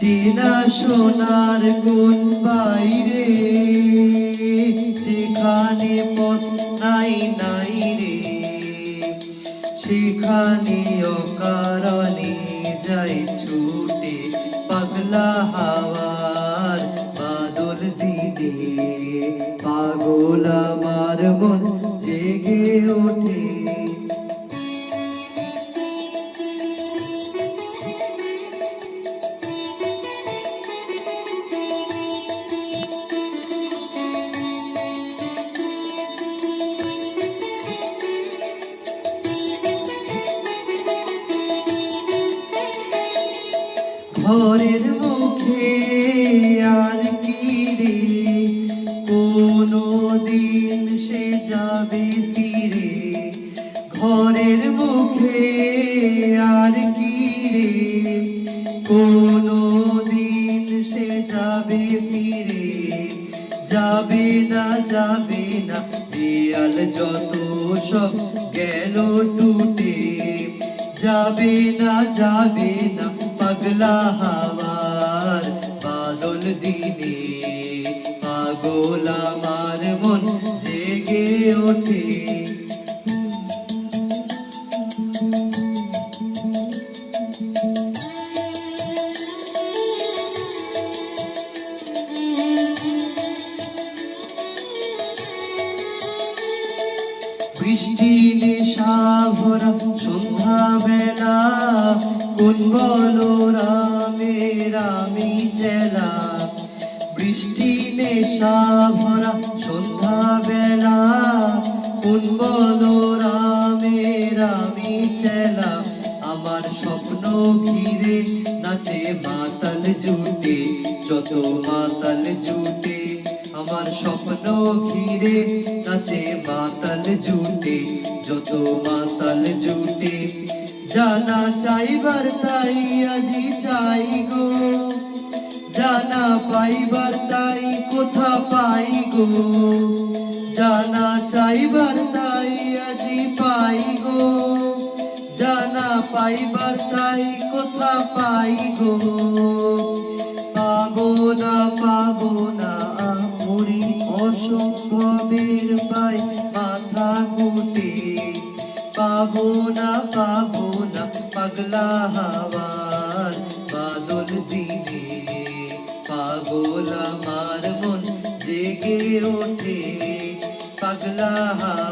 চেনা সোনার কোন বাইরে, যেখানে পথ নাই নাই রে। সেখানে অকারণে যাই ছুটে পাগলা হাওয়ার বাদল দিনে পাগল আমার মন জেগে ওঠে। ঘরের মুখে আর কি রে কোনো দিন সে যাবে ফিরে। ঘরের মুখে আর কি রে কোনো দিন সে যাবে ফিরে। যাবে না যাবে না, দেয়াল যত সব গেল টুটে। যাবে না যাবে না পাগলা হাওয়ার বাদল দিনে, পাগল আমার মন জেগে ওঠে। বৃষ্টি নেশা ভরা সন্ধ্যা বেলা কোন বলো নেশা ভরা সন্ধ্যা বেলা কোন বলো রামে রামি চেলা। আমার স্বপ্ন ঘিরে নাচে মাতাল জুটে, যত মাতাল জুটে। আমার স্বপ্ন ঘিরে নাচে মাতাল জুটে, যত মাতাল জুটে। জানা চাইবার তাই আজি চাই গো। জানা পাইবার তাই কোথা পাই গো। জানা চাইবার তাই আজি পাই গো। জানা পাইবার তাই কোথা পাই গো। পাবো না পাবো না আমরি অসম্ভবের পাই, মাথা কুটে পাবো না পাবো না, পাগলা হাওয়ার পাগল আমার মন জেগে ওঠে পাগলা দিনে